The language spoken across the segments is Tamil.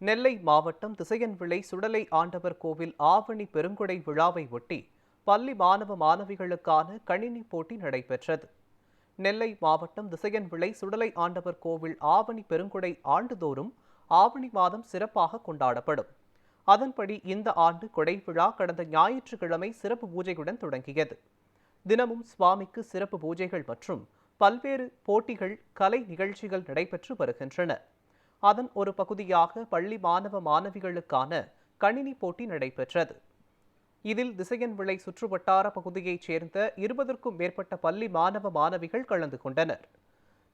நெல்லை மாவட்டம் திசையன்விளை சுடலை ஆண்டவர் கோவில் ஆவணி பெருங்குடை விழாவை ஒட்டி பள்ளி மாணவ மாணவிகளுக்கான கணினி போட்டி நடைபெற்றது. நெல்லை மாவட்டம் திசையன்விளை சுடலை ஆண்டவர் கோவில் ஆவணி பெருங்குடை ஆண்டுதோறும் ஆவணி மாதம் சிறப்பாக கொண்டாடப்படும். அதன்படி இந்த ஆண்டு கொடை விழா கடந்த ஞாயிற்றுக்கிழமை சிறப்பு பூஜையுடன் தொடங்கியது. தினமும் சுவாமிக்கு சிறப்பு பூஜைகள் மற்றும் பல்வேறு போட்டிகள் கலை நிகழ்ச்சிகள் நடைபெற்று வருகின்றன. அதன் ஒரு பகுதியாக பள்ளி மாணவ மாணவிகளுக்கான கணினி போட்டி நடைபெற்றது. இதில் திசையன் விளை சுற்றுவட்டார பகுதியைச் சேர்ந்த இருபதற்கும் மேற்பட்ட பள்ளி மாணவ மாணவிகள் கலந்து கொண்டனர்.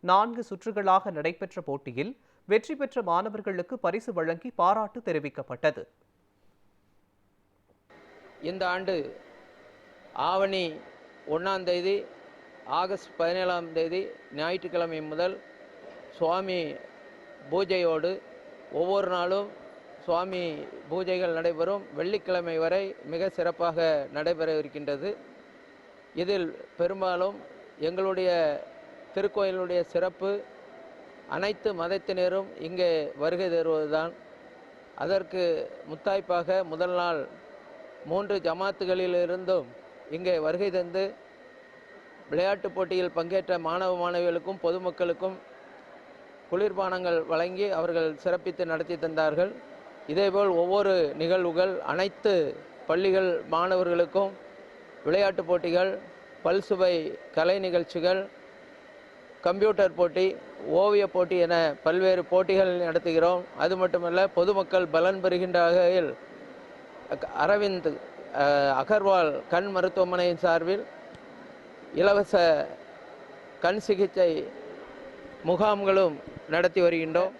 நான்கு சுற்றுகளாக நடைபெற்ற போட்டியில் வெற்றி பெற்ற மாணவர்களுக்கு பரிசு வழங்கி பாராட்டு தெரிவிக்கப்பட்டது. இந்த ஆண்டு ஆவணி ஒன்றாம் தேதி ஆகஸ்ட் பதினேழாம் தேதி ஞாயிற்றுக்கிழமை முதல் சுவாமி பூஜையோடு ஒவ்வொரு நாளும் சுவாமி பூஜைகள் நடைபெறும். வெள்ளிக்கிழமை வரை மிக சிறப்பாக நடைபெற இருக்கின்றது. இதில் பெரும்பாலும் எங்களுடைய திருக்கோயிலுடைய சிறப்பு அனைத்து மதத்தினரும் இங்கே வருகை தருவதுதான். அதற்கு முத்தாய்ப்பாக முதல் நாள் மூன்று ஜமாத்துகளிலிருந்தும் இங்கே வருகை தந்து விளையாட்டுப் போட்டியில் பங்கேற்ற மாணவ மாணவிகளுக்கும் பொதுமக்களுக்கும் குளிர்பானங்கள் வழங்கி அவர்கள் சிறப்பித்து நடத்தி தந்தார்கள். இதேபோல் ஒவ்வொரு நிகழ்வுகள் அனைத்து பள்ளிகள் மாணவர்களுக்கும் விளையாட்டுப் போட்டிகள் பல்சுவை கலை நிகழ்ச்சிகள் கம்ப்யூட்டர் போட்டி ஓவிய போட்டி என பல்வேறு போட்டிகள் நடத்துகிறோம். அது மட்டுமல்ல பொதுமக்கள் பலன் பெறுகின்ற வகையில் அரவிந்த் அகர்வால் கண் மருத்துவமனையின் சார்பில் இலவச கண் சிகிச்சை முகாம்களும் நடத்தி வருகின்றோம்.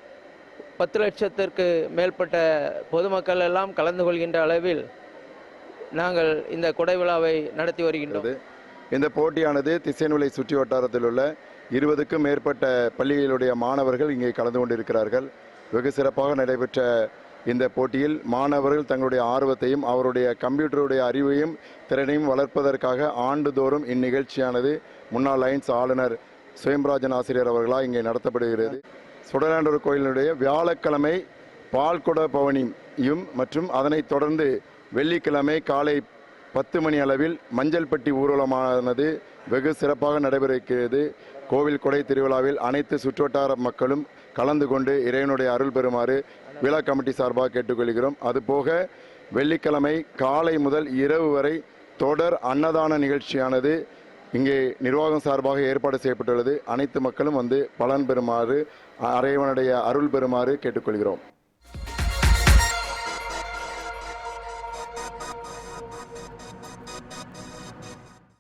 பத்து லட்சத்திற்கு மேற்பட்ட பொதுமக்கள் எல்லாம் கலந்து கொள்கின்ற அளவில் நாங்கள் இந்த கொடை விழாவை நடத்தி வருகின்றோம். இந்த போட்டியானது திசைநுலை சுற்றி வட்டாரத்தில் உள்ள இருபதுக்கும் மேற்பட்ட பள்ளிகளுடைய மாணவர்கள் இங்கே கலந்து கொண்டிருக்கிறார்கள். வெகு சிறப்பாக நடைபெற்ற இந்த போட்டியில் மாணவர்கள் தங்களுடைய ஆர்வத்தையும் அவருடைய கம்ப்யூட்டருடைய அறிவையும் திறனையும் வளர்ப்பதற்காக ஆண்டுதோறும் இந்நிகழ்ச்சியானது முன்னாள் லைன்ஸ் ஆளுநர் சுயம்ராஜன் ஆசிரியர் அவர்களால் இங்கே நடத்தப்படுகிறது. சுடலாண்டூர் கோயிலினுடைய வியாழக்கிழமை பால்குட பவனியும் மற்றும் அதனைத் தொடர்ந்து வெள்ளிக்கிழமை காலை பத்து மணி அளவில் மஞ்சள் பட்டி ஊர்வலமானது வெகு சிறப்பாக நடைபெறுகிறது. கோவில் கொடை திருவிழாவில் அனைத்து சுற்றுவட்டார மக்களும் கலந்து கொண்டு இறைவனுடைய அருள் பெறுமாறு விழா கமிட்டி சார்பாக கேட்டுக்கொள்கிறோம். அதுபோக வெள்ளிக்கிழமை காலை முதல் இரவு வரை தொடர் அன்னதான நிகழ்ச்சியானது இங்கே நிர்வாகம் சார்பாக ஏற்பாடு செய்யப்பட்டுள்ளது. அனைத்து மக்களும் வந்து பலன் பெறுமாறு அறைவனுடைய அருள் பெறுமாறு கேட்டுக்கொள்கிறோம்.